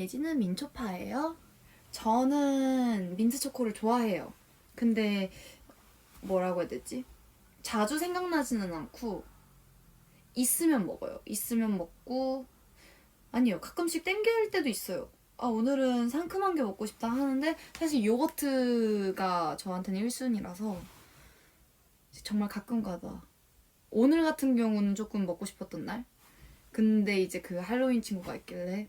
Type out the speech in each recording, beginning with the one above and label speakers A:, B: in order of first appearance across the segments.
A: 예지는 민초파예요? 저는 민트 초코를 좋아해요. 근데 뭐라고 해야 되지? 자주 생각나지는 않고 있으면 먹어요. 있으면 먹고 아니요. 가끔씩 땡길 때도 있어요. 아 오늘은 상큼한 게 먹고 싶다 하는데 사실 요거트가 저한테는 1순위라서 정말 가끔가다 오늘 같은 경우는 조금 먹고 싶었던 날 근데 이제 그 할로윈 친구가 있길래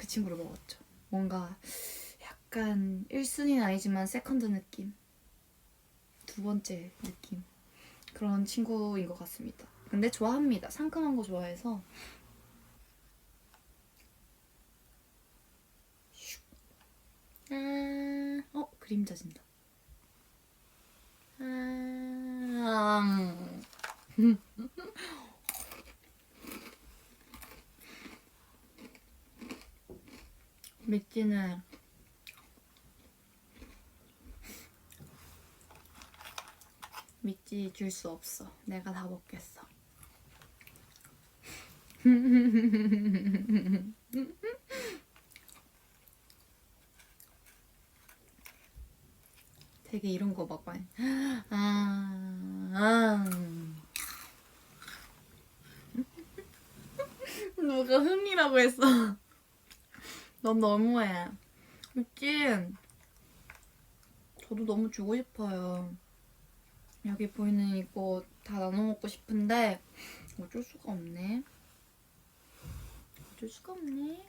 A: 그 친구를 먹었죠. 뭔가 약간 1순위는 아니지만 세컨드 느낌 두 번째 느낌 그런 친구인 것 같습니다. 근데 좋아합니다. 상큼한 거 좋아해서 아, 어 그림자 진다. 아, 음. 미찌는 미찌 줄수 없어. 내가 다 먹겠어. 되게 이런 거 막 많이. 아, 아. 누가 흥이라고 했어. 넌 너무해. 있지? 저도 너무 주고 싶어요. 여기 보이는 이거 다 나눠 먹고 싶은데 어쩔 수가 없네. 어쩔 수가 없네.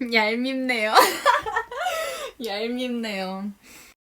A: 얄밉네요. 얄밉네요.